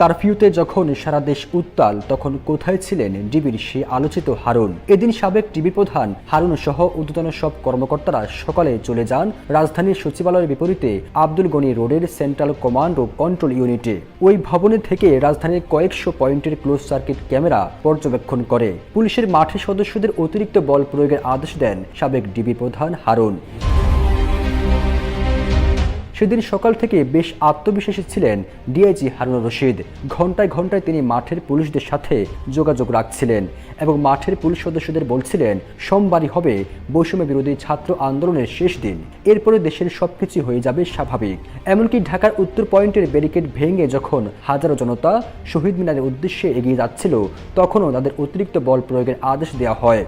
কারফিউতে যখন সারা দেশ উত্তাল, তখন কোথায় ছিলেন ডিবির সে আলোচিত হারুন? এদিন সাবেক ডিবি প্রধান হারুন সহ ঊর্ধ্বতন সব কর্মকর্তারা সকালে চলে যান রাজধানীর সচিবালয়ের বিপরীতে আব্দুল গনি রোডের সেন্ট্রাল কমান্ড ও কন্ট্রোল ইউনিটে। ওই ভবনে থেকে রাজধানীর কয়েকশো পয়েন্টের ক্লোজ সার্কিট ক্যামেরা পর্যবেক্ষণ করে। পুলিশের মাঠে সদস্যদের অতিরিক্ত বল প্রয়োগের আদেশ দেন সাবেক ডিবি প্রধান হারুন। সেদিন সকাল থেকে বেশ আত্মবিশ্বাসী ছিলেন ডিআইজি হারুন রশিদ। ঘন্টায় ঘন্টায় তিনি মাঠের পুলিশদের সাথে যোগাযোগ রাখছিলেন এবং মাঠের পুলিশ সদস্যদের বলছিলেন, সোমবারই হবে বৈষম্য বিরোধী ছাত্র আন্দোলনের শেষ দিন। এরপরে দেশের সব সবকিছু হয়ে যাবে স্বাভাবিক। এমনকি ঢাকার উত্তর পয়েন্টের ব্যারিকেড ভেঙে যখন হাজারো জনতা শহীদ মিনারের উদ্দেশ্যে এগিয়ে যাচ্ছিল, তখনও তাদের অতিরিক্ত বল প্রয়োগের আদেশ দেওয়া হয়।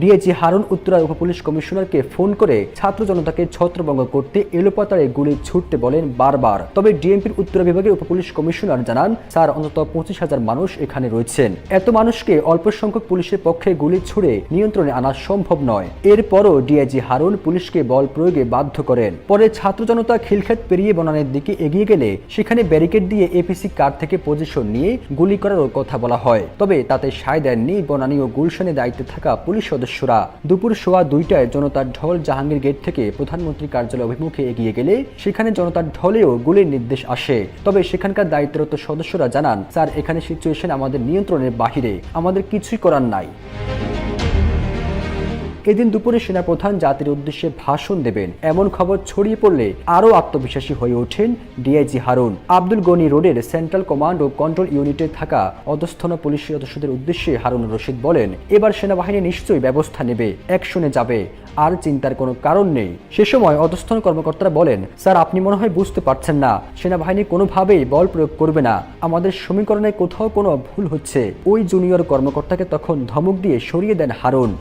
ডিএজি হারুন উত্তরা উপপুলিশ কমিশনারকে ফোন করে ছাত্র জনতাকে ছত্রভঙ্গ করতে এলোপাতারে গুলি ছুটতে বলেন বারবার। তবে ডিএমপির উত্তরা বিভাগের উপপুলিশ কমিশনার জানান, স্যার, অন্তত পঁচিশ হাজার মানুষ এখানে রয়েছেন। এত মানুষকে অল্প সংখ্যক পুলিশের পক্ষে গুলি ছুড়ে নিয়ন্ত্রণে আনা সম্ভব নয়। এরপরও ডিআইজি হারুন পুলিশকে বল প্রয়োগে বাধ্য করেন। পরে ছাত্র জনতা খিলক্ষেত পেরিয়ে বনানের দিকে এগিয়ে গেলে সেখানে ব্যারিকেড দিয়ে এপিসি কার থেকে পজিশন নিয়ে গুলি করারও কথা বলা হয়। তবে তাতে সায় দেননি বনানী ও গুলশানে দায়িত্বে থাকা পুলিশ সদস্যরা। দুপুর সোয়া দুইটায় জনতার ঢল জাহাঙ্গীর গেট থেকে প্রধানমন্ত্রী কার্যালয় অভিমুখে এগিয়ে গেলে সেখানে জনতার ঢলেও গুলির নির্দেশ আসে। তবে সেখানকার দায়িত্বরত সদস্যরা জানান, স্যার, এখানে সিচুয়েশন আমাদের নিয়ন্ত্রণের বাহিরে। আমাদের কিছুই করার নাই। এদিন দুপুরে সেনাপ্রধান জাতির উদ্দেশ্যে ভাষণ দেবেন। এমন খবর ছড়িয়ে পড়লে আরও আত্মবিশ্বাসী হয়ে ওঠেন ডিআইজি হারুন। আব্দুল গনি রোডের সেন্ট্রাল কমান্ড ও কন্ট্রোল ইউনিটে থাকা অধস্থন পুলিশ সদস্যদের উদ্দেশ্যে হারুন রশিদ বলেন, এবার সেনাবাহিনী নিশ্চয়ই ব্যবস্থা নেবে অ্যাকশনে যাবে, আর চিন্তার কোনো কারণ নেই। সে সময় অধস্থন কর্মকর্তারা বলেন, স্যার, আপনি মনে হয় বুঝতে পারছেন না। সেনাবাহিনী কোনোভাবেই বল প্রয়োগ করবে না। আমাদের সমীকরণে কোথাও কোনো ভুল হচ্ছে। ওই জুনিয়র কর্মকর্তাকে তখন ধমক দিয়ে সরিয়ে দেন হারুন।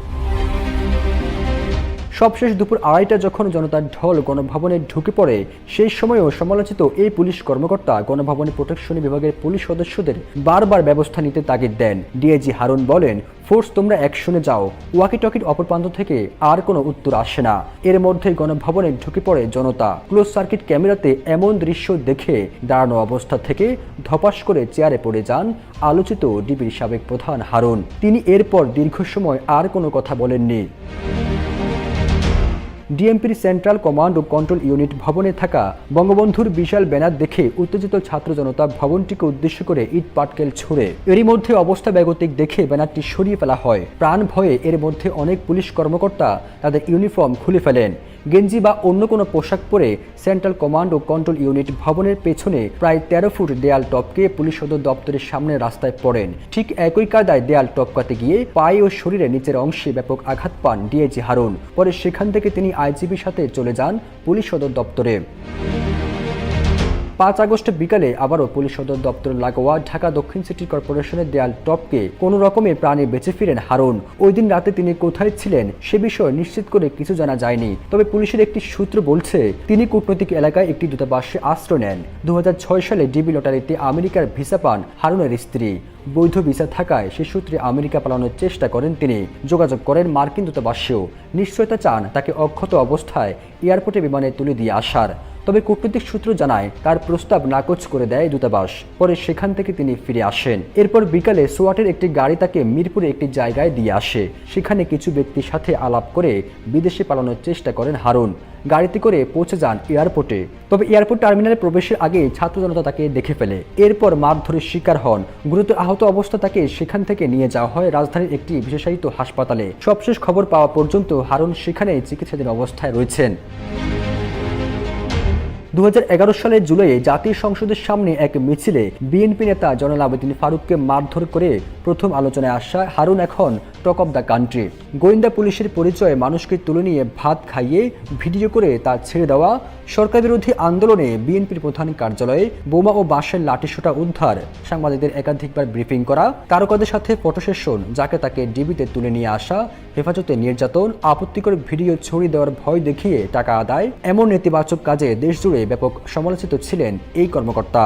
সবশেষ দুপুর আড়াইটা যখন জনতার ঢল গণভবনে ঢুকে পড়ে, সেই সময়ও সমালোচিত এই পুলিশ কর্মকর্তা গণভবনে প্রোটেকশন বিভাগের পুলিশ সদস্যদের বারবার ব্যবস্থা নিতে তাগিদ দেন। ডিআইজি হারুন বলেন, ফোর্স, তোমরা অ্যাকশনে যাও। ওয়াকি টকির অপর প্রান্ত থেকে আর কোনো উত্তর আসে না। এর মধ্যে গণভবনে ঢুকে পড়ে জনতা। ক্লোজ সার্কিট ক্যামেরাতে এমন দৃশ্য দেখে দাঁড়ানো অবস্থা থেকে ধপাস করে চেয়ারে পড়ে যান আলোচিত ডিবির সাবেক প্রধান হারুন। তিনি এরপর দীর্ঘ সময় আর কোনো কথা বলেননি। ডিএমপির সেন্ট্রাল কমান্ড ও কন্ট্রোল ইউনিট ভবনে থাকা বঙ্গবন্ধুর বিশাল ব্যানার দেখে উত্তেজিত ছাত্র জনতা ভবনটিকে উদ্দেশ্য করে ইট পাটকেল ছুড়ে। এরই মধ্যে অবস্থা বেগতিক দেখে ব্যানারটি সরিয়ে ফেলা হয়। প্রাণ ভয়ে এর মধ্যে অনেক পুলিশ কর্মকর্তা তাদের ইউনিফর্ম খুলে ফেলেন। গেঞ্জি বা অন্য কোনো পোশাক পরে সেন্ট্রাল কমান্ড ও কন্ট্রোল ইউনিট ভবনের পেছনে প্রায় তেরো ফুট দেয়াল টপকে পুলিশ সদর দপ্তরের সামনে রাস্তায় পড়েন। ঠিক একই কায়দায় দেয়াল টপকাতে গিয়ে পায়ে ও শরীরে নিচের অংশে ব্যাপক আঘাত পান ডিএজি হারুন। পরে সেখান থেকে তিনি আইজিবির সাথে চলে যান পুলিশ সদর দপ্তরে। পাঁচ আগস্ট বিকালে আবারও পুলিশ সদর দপ্তর লাগোয়া ঢাকা দক্ষিণ সিটি কর্পোরেশনের দেয়াল টপকে কোনো রকমে প্রাণে বেঁচে ফিরেন হারুন। ওই দিন রাতে তিনি কোথায় ছিলেন সে বিষয়ে নিশ্চিত করে কিছু জানা যায়নি। তবে পুলিশের একটি সূত্র বলছে, তিনি কূটনৈতিক এলাকায় একটি দূতাবাসে আশ্রয় নেন। দু হাজার ছয় সালে ডিবি লটারিতে আমেরিকার ভিসা পান হারুনের স্ত্রী। বৈধ ভিসা থাকায় সে সূত্রে আমেরিকা পালানোর চেষ্টা করেন তিনি। যোগাযোগ করেন মার্কিন দূতাবাসেও। নিশ্চয়তা চান তাকে অক্ষত অবস্থায় এয়ারপোর্টে বিমানে তুলে দিয়ে আসার। তবে কূটনৈতিক সূত্র জানায়, তার প্রস্তাব নাকচ করে দেয় দূতাবাস। পরে সেখান থেকে তিনি ফিরে আসেন। এরপর বিকালে সোয়াটের একটি গাড়ি তাকে মিরপুরে একটি জায়গায় দিয়ে আসে। সেখানে কিছু ব্যক্তির সাথে আলাপ করে বিদেশে পালানোর চেষ্টা করেন হারুন। গাড়িতে করে পৌঁছে যান এয়ারপোর্টে। তবে এয়ারপোর্ট টার্মিনালে প্রবেশের আগে ছাত্র জনতা তাকে দেখে ফেলে। এরপর মারধরের শিকার হন। গুরুতর আহত অবস্থা তাকে সেখান থেকে নিয়ে যাওয়া হয় রাজধানীর একটি বিশেষায়িত হাসপাতালে। সবশেষ খবর পাওয়া পর্যন্ত হারুন সেখানে চিকিৎসাধীন অবস্থায় রয়েছেন। দু হাজার এগারো সালের জুলাইয়ে জাতীয় সংসদের সামনে এক মিছিলে বিএনপি নেতা জনাল আবেদিন ফারুককে মারধর করে প্রথম আলোচনায় আসা হারুন এখন টক অব দ্য কান্ট্রি গোয়েন্দা পুলিশের পরিচয়ে মানুষকে তুলে নিয়ে ভাত খাইয়ে ভিডিও করে তা ছেড়ে দেওয়া, সরকার বিরোধী আন্দোলনে বিএনপির প্রধান কার্যালয়ে বোমা ও বাঁশের লাঠিসোঁটা উদ্ধার। সাংবাদিকদের একাধিকবার ব্রিফিং করা, তারকাদের সাথে ফটো সেশন, যাকে তাকে ডিবিতে তুলে নিয়ে আসা, হেফাজতে নির্যাতন, আপত্তিকর ভিডিও ছড়িয়ে দেওয়ার ভয় দেখিয়ে টাকা আদায়, এমন নেতিবাচক কাজে দেশজুড়ে ব্যাপক সমালোচিত ছিলেন এই কর্মকর্তা।